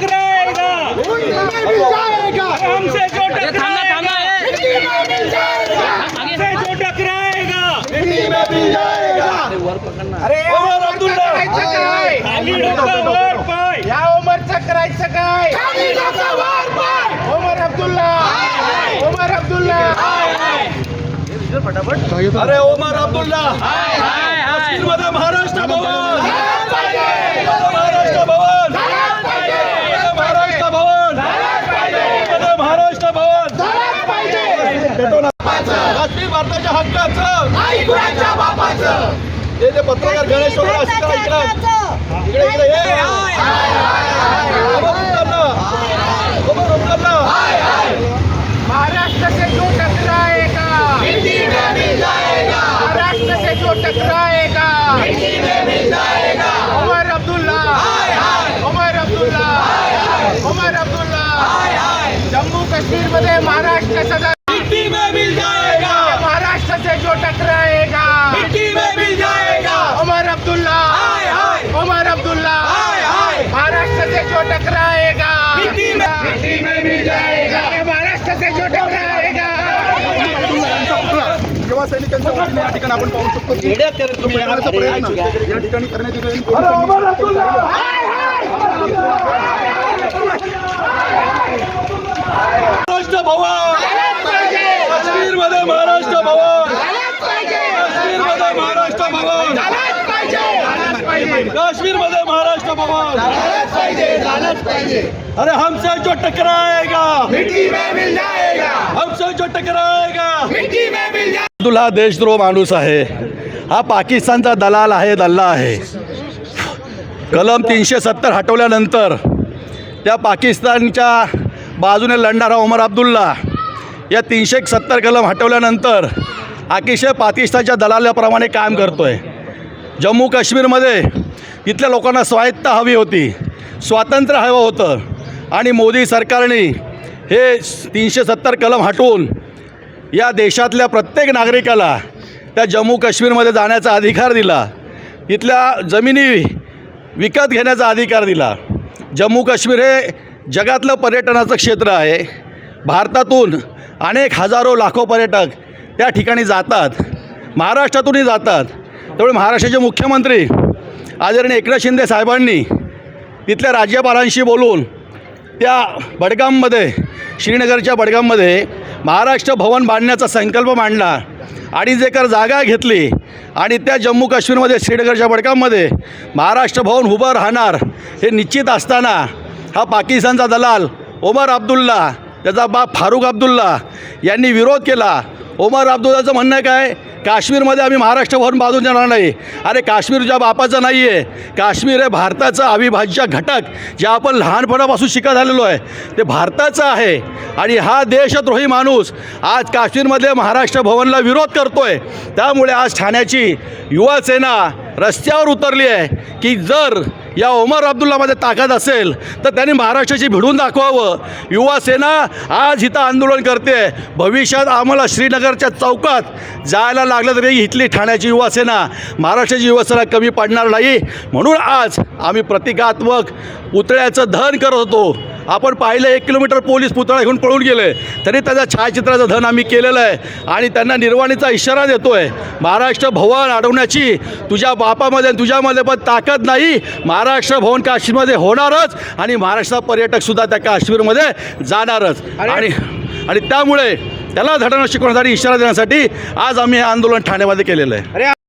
टकराएगा हमसे जो थांबा थांबा. टकराएगा ए. हमसे जो टकराएगा ओमर अब्दुल्ला. खाली डोका वर पाय. या ओमरचं करायचं काय? ओमर अब्दुल्ला. ओमर अब्दुल्ला. अरे ओमर अब्दुल्ला. महाराष्ट्र पत्रकार गणेश वगैरे असं करा इकडं. ये। महाराष्ट्र से जो टकराएगा। हिंदी में मिल जाएगा। महाराष्ट्र से जो टकराएगा। हिंदी में मिल जाएगा। उमर अब्दुल्ला। उमर अब्दुल्ला। उमर अब्दुल्ला। जम्मू कश्मीर मध्ये महाराष्ट्र सदा महाराष्ट्र सैनिकांच्या वतीने या ठिकाणी आपण पाहू शकतो की प्रयत्न या ठिकाणी करण्यात येतो महाराष्ट्र भवन. काश्मीरमध्ये महाराष्ट्र भवन. काश्मीरमध्ये महाराष्ट्र भवन काश्मीरमध्ये महाराष्ट्र भवन. अरे हमसे जो टकराएगा। हमसे जो टकराएगा। अब्दुल हा देशद्रोह माणूस आहे. हा पाकिस्तानचा दलाल आहे दल्ला आहे. कलम तीनशे सत्तर हटवल्यानंतर त्या पाकिस्तानच्या बाजूने लढणारा उमर अब्दुल्ला या तीनशे सत्तर कलम हटवल्यानंतर अतिशय पाकिस्तानच्या दलालाप्रमाणे काम करतो आहे जम्मू काश्मीरमध्ये इथल्या लोकांना स्वायत्ता हवी होती. स्वातंत्र्य हवं होतं. आणि मोदी सरकारने हे तीनशे सत्तर कलम हटवून या देशातल्या प्रत्येक नागरिकाला त्या जम्मू काश्मीरमध्ये जाण्याचा अधिकार दिला. इथल्या जमिनी विकत घेण्याचा अधिकार दिला. जम्मू काश्मीर हे जगातलं पर्यटनाचं क्षेत्र आहे. भारतातून अनेक हजारो लाखो पर्यटक त्या ठिकाणी जातात. महाराष्ट्रातूनही जातात. त्यामुळे महाराष्ट्राचे मुख्यमंत्री आदरणीय एकनाथ शिंदे साहेबांनी तिथल्या राज्यपालांशी बोलून त्या बडगाममध्ये श्रीनगरच्या बडगाममध्ये महाराष्ट्र भवन बांधण्याचा संकल्प मांडला. अडीच एकर जागा घेतली आणि त्या जम्मू काश्मीरमध्ये श्रीनगरच्या बडगाममध्ये महाराष्ट्र भवन उभं राहणार हे निश्चित असताना हा पाकिस्तानचा दलाल ओमर अब्दुल्ला त्याचा बाप फारुख अब्दुल्ला यांनी विरोध केला. ओमर अब्दुल्लाचं म्हणणं काय? काश्मीरमध्ये आम्ही महाराष्ट्र भवन बांधून नाही. अरे काश्मीर ज्या बापाचं नाही आहे काश्मीर हे भारताचा अविभाज्य घटक जे आपण लहानपणापासून शिकत आलेलो आहे. ते भारताचं आहे. आणि हा देशद्रोही माणूस आज काश्मीरमध्ये महाराष्ट्र भवनला विरोध करतो आहे त्यामुळे आज ठाण्याची युवासेना रस्त्यावर उतरली आहे की जर या ओमर अब्दुल्लामध्ये ताकद असेल तर त्यांनी महाराष्ट्राची भिडून दाखवावं. युवासेना आज इथं आंदोलन करते. भविष्यात आम्हाला श्रीनगरच्या चौकात जायला लागलं तरी इथली ठाण्याची युवासेना महाराष्ट्राची युवासेना कमी पडणार नाही. म्हणून आज आम्ही प्रतिकात्मक पुतळ्याचं धन करत होतो. आपण पाहिलं एक किलोमीटर पोलीस पुतळा घेऊन पळून गेले. तरी त्याच्या छायाचित्राचं धन आम्ही केलेलं आहे. आणि त्यांना निर्वाणीचा इशारा देतो आहे महाराष्ट्र भवन अडवण्याची तुझ्या बापामध्ये आणि तुझ्यामध्ये पण ताकद नाही. महाराष्ट्र भवन काश्मीरमध्ये होणारच? आणि महाराष्ट्र पर्यटकसुद्धा त्या काश्मीरमध्ये जाणारच. आणि आणि त्यामुळे त्याला धडा शिकवण्यासाठी इशारा देण्यासाठी आज आम्ही हे आंदोलन ठाण्यामध्ये केलेलं आहे.